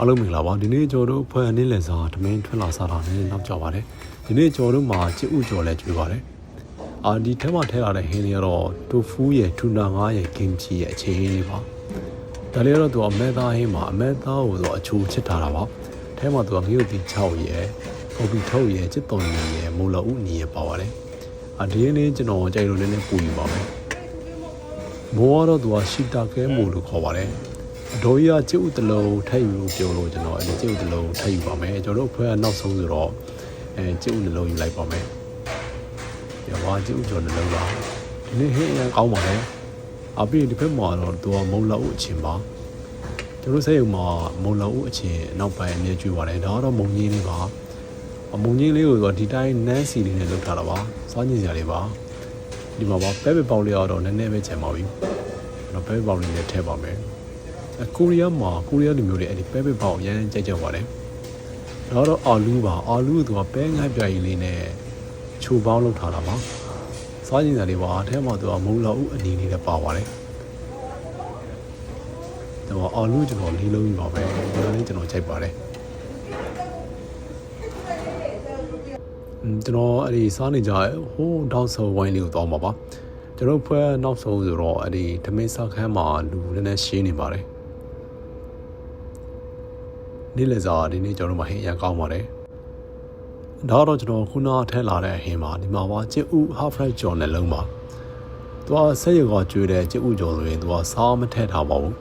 အားလုံးမင်္ဂလာပါဒီနေ့ကျွန်တော်တို့ဖွဲ့အနေနဲ့စာတမင်းထွက်လာစားတာနဲ့နောက်ကြပါတယ်ဒီနေ့ကျွန်တော်တို့မှာချစ်ဥကျော်လဲကျွေးပါတယ်အာဒီထဲမှာထဲလာတဲ့ဟင်းတွေကတော့တိုဖူးရဲ့ထူနာငါးရဲ့ကင်ချီရဲ့အခြေဟင်းလေးပါဒါလေးကတော့သူအမဲသားဟင်းမှာအမဲသားကိုသူအချိုးချစ်ထားတာပါထဲမှာသူကငရုတ်တီ6ရဲ့ကော်ပီထုတ်ရဲ့ချစ်တော်နီရဲ့မုံလဥနီရဲ့ပါပါတယ်အာဒီနေ့လေးကျွန်တော်ကြိုက်လို့နည်းနည်းပူယူပါမယ်မိုးကတော့သူကရှီတာကဲမို့လို့ခေါ်ပါတယ် အတော်ကြီးကကျုပ်တလုံးထိုက်ယူလို့ပြောလို့ကျွန်တော်အဲ့ဒီကျုပ်တလုံးထိုက်ယူပါမယ်ကျွန်တော်တို့ဖွဲ့ကနောက်ဆုံးဆိုတော့အဲကျုပ်နှလုံးယူလိုက်ပါမယ်ဒီဝါကျုပ်ကျော်နှလုံးပါဒီနေ့ဟင်းအရင်ကောင်းပါလေအပြီးဒီဘက်မှာတော့သူကမုံလောက်အချင်းပါကျွန်တော်စိတ်ုံမှာမုံလောက်အချင်းနောက်ပိုင်းအမြဲကျွေးပါတယ်ဒါကတော့မုံကြီးလေးပါအမုံကြီးလေးကိုတော့ဒီတိုင်းနန်းစီလေးနဲ့လုပ်ထားတာပါစားညင်စရာလေးပါဒီမှာပါပဲပဲပေါက်လေးကတော့နည်းနည်းပဲချင်ပါပြီကျွန်တော်ပဲပဲပေါက်လေးနဲ့ထည့်ပါမယ်အ ကိုရီးယားမှာကိုရီးယားလူမျိုးတွေအဲ့ဒီပဲပဲပေါက်အရင်ကြိုက်ကြပါတယ်ဒါတော့အာလူးပါအာလူးကသူကပဲငိုက်ပြာကြီးလေးနဲ့ချိုပေါင်းလုပ်ထားတာပါစားညင်စရာလေးပါအထက်မှာသူကမုံလောက်အနီလေးနဲ့ပါပါတယ်တော့အာလူးကျွန်တော်လေးလုံးယူပါပဲဒီလိုလေးကျွန်တော်ကြိုက်ပါတယ်อืมကျွန်တော်အဲ့ဒီစားနေကြဟိုးတောက်ဆုံဝိုင်းလေးကိုတောင်းပါပါကျွန်တော်ဖွဲ့နောက်ဆုံးဆိုတော့အဲ့ဒီဓမင်းစားခန်းမှာလူနည်းနည်းရှင်းနေပါတယ် နေ့လည်စာဒီနေ့ကျွန်တော်တို့မဟင်းရန်ကောင်းပါတယ်ဒါတော့ကျွန်တော်ခုနထည့်လာတဲ့ဟင်းပါဒီမှာပါချစ်ဥ half fry ကြော်နဲ့လုံးပါသူကဆက်ရကကျွေးတဲ့ချစ်ဥကြော်ဆိုရင်သူကစားမထည့်ထားပါဘူး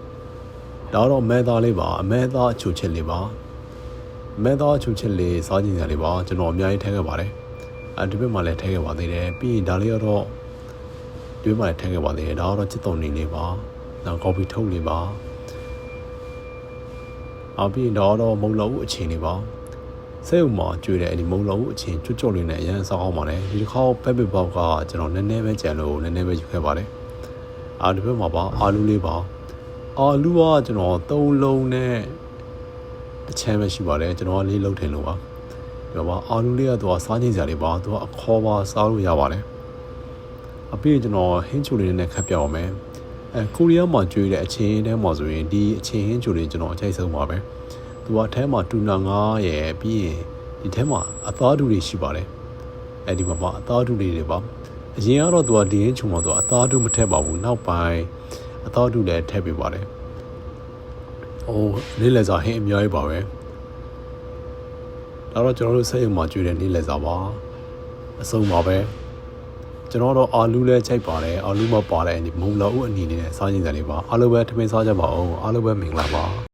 ဒါတော့မဲသားလေးပါအမဲသားအချိုချစ်လေးပါမဲသားအချိုချစ်လေးစားကြည့်စရာလေးပါကျွန်တော်အများကြီးထည့်ခဲ့ပါတယ်အဲဒီဘက်မှာလည်းထည့်ခဲ့ပါသေးတယ်ပြီးရင်ဒါလေးကတော့ဒီဘက်မှာလည်းထည့်ခဲ့ပါသေးတယ်ဒါကတော့ချစ်တုံနေလေးပါနောက်ကော်ဖီထုတ်လေးပါ အပြီးတော့တော့မုံလောက်ဦးအခြေအနေပါဆဲဥမှာကျွေးတဲ့အဲ့ဒီမုံလောက်ဦးအခြေကျွတ်ကြော်လေးနဲ့အရင်စားအောင်ပါတယ်ဒီတစ်ခါပက်ပစ်ဘောက်ကကျွန်တော်နည်းနည်းပဲကြံလို့နည်းနည်းပဲယူခဲ့ပါတယ်အာဒီဘက်မှာပါအာလူးလေးပါအာလူးကကျွန်တော်၃လုံးနဲ့တစ်ချမ်းပဲရှိပါတယ်ကျွန်တော်ကလေးလုံးထင်လို့ပါဒီပါအာလူးလေးကသူကစားချင်းစရာလေးပါသူကအခေါ်ပါစားလို့ရပါတယ်အပြီးကျွန်တော်ဟင်းချိုလေးနဲ့ခတ်ပြအောင်မယ် အဲကိုရီးယားမှာကျွေးတဲ့အချင်းတဲမှာဆိုရင်ဒီအချင်းဟင်းချိုလေးကျွန်တော်အကြိုက်ဆုံးပါပဲသူကအထဲမှာတူနာငါးရယ်ပြီးရင်ဒီထဲမှာအသားတူတွေရှိပါတယ်အဲဒီမှာပါအသားတူလေးတွေပါအရင်ကတော့သူကဒီဟင်းချိုမှာသူကအသားတူမထည့်ပါဘူးနောက်ပိုင်းအသားတူလည်းထည့်ပေးပါတယ်ဟိုလေးလက်စားဟင်းအများကြီးပါပဲဒါတော့ကျွန်တော်တို့ဆက်ရုံမှာကျွေးတဲ့လေးလက်စားပါအဆုံးပါပဲ ကျွန်တော်တော့အာလူးလဲချိုက်ပါတယ်အာလူးမပါတဲ့ဒီမုံလောက်ဦးအနီနဲ့စားခြင်းစံလေးပါအားလုံးပဲထမင်းစားကြပါအောင်အားလုံးပဲမင်္ဂလာပါ